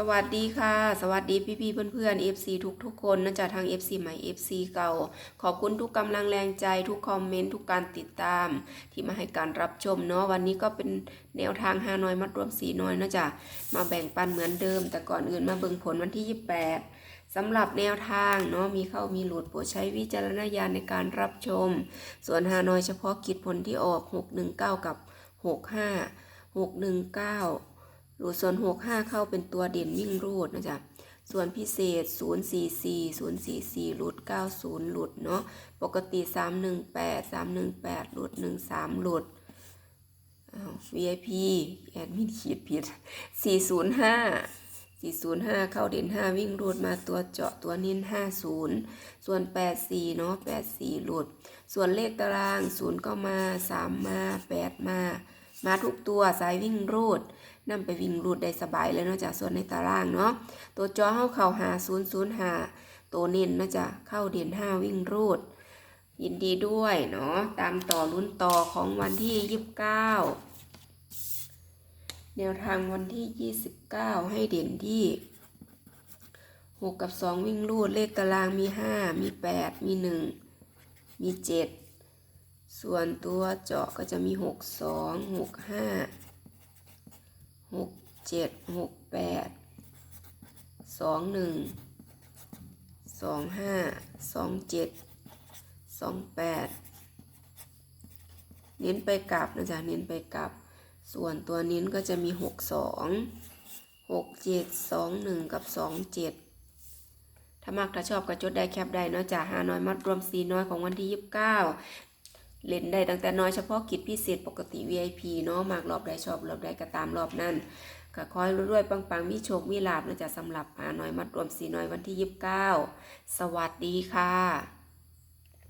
สวัสดีค่ะ สวัสดีพี่พี่ๆเพื่อนๆ FC ทุกทุกๆคนนะจ๊ะทาง FC ใหม่ FC เก่า ขอบคุณทุกกำลังแรงใจทุกคอมเมนต์ทุกการติดตาม ที่มาให้การรับชมเนาะวันนี้ก็เป็นแนวทางฮานอยมัดรวมสีน้อยนะจ๊ะมาแบ่งปันเหมือนเดิม แต่ก่อนอื่นมาเบิ่งผลวันที่ 28สำหรับแนวทางเนาะมีเข้ามีหลุดโปรดใช้วิจารณญาณในการรับชม ส่วนฮานอยเฉพาะกิจผลที่ออก 619 กับ 65 619 รูดส่วน65เข้าเป็นตัวเด่นวิ่งรูดนะจ๊ะส่วนพิเศษ 044 044รูด90หลุดเนาะ ปกติ 318 318หลุด13หลุดอ้าว VIP แอดมินขีดผิด 405 405 เข้าเด่น 5 วิ่งรูดมาตัวเจาะตัวนิ้น50 ส่วน 84 เนาะ 84 หลุด ส่วนเลขตาราง 0 ก็มา 3 มา 8 มา มาทุกตัวสายวิ่งรูด นำไปวิ่งรูดได้สบายเลยเนาะจากส่วนในตารางเนาะ ตัวจอเข้าเข่าหาศูนย์ศูนย์หาตัวเน้นนะจ๊ะเข้าเด่นห้าวิ่งรูด ยินดีด้วยเนาะ ตามต่อลุ้นต่อของวันที่ยี่สิบเก้าแนวทางวันที่ยี่สิบเก้าให้เด่นที่หกกับสองวิ่งรูด เลขตารางมีห้ามีแปดมีหนึ่งมีเจ็ดส่วนตัวเจาะก็จะมีหกสอง หกเจ็ดหกแปดสองหนึ่งสองห้าสองเจ็ดสองแปดเน้นไปกลับนะจ๊ะเน้นไปกลับ ส่วนตัวเน้นก็จะมีหกสองหกเจ็ดสองหนึ่งกับสองเจ็ดถ้ามักถ้าชอบก็จดได้แคปได้เนาะจ้ะหาน้อยมัดรวมสีน้อยของวันที่ยี่สิบเก้า เล่นได้ตั้งแต่น้อยเฉพาะกิจพิเศษปกติ VIP เนาะมากรอบใดชอบรอบใดก็ตามรอบนั้นก็คอยรวยๆปังๆ มีโชค มีลาบนะจ๊ะสำหรับอาน้อยมัดรวมสีน้อยวันที่ 29 สวัสดีค่ะ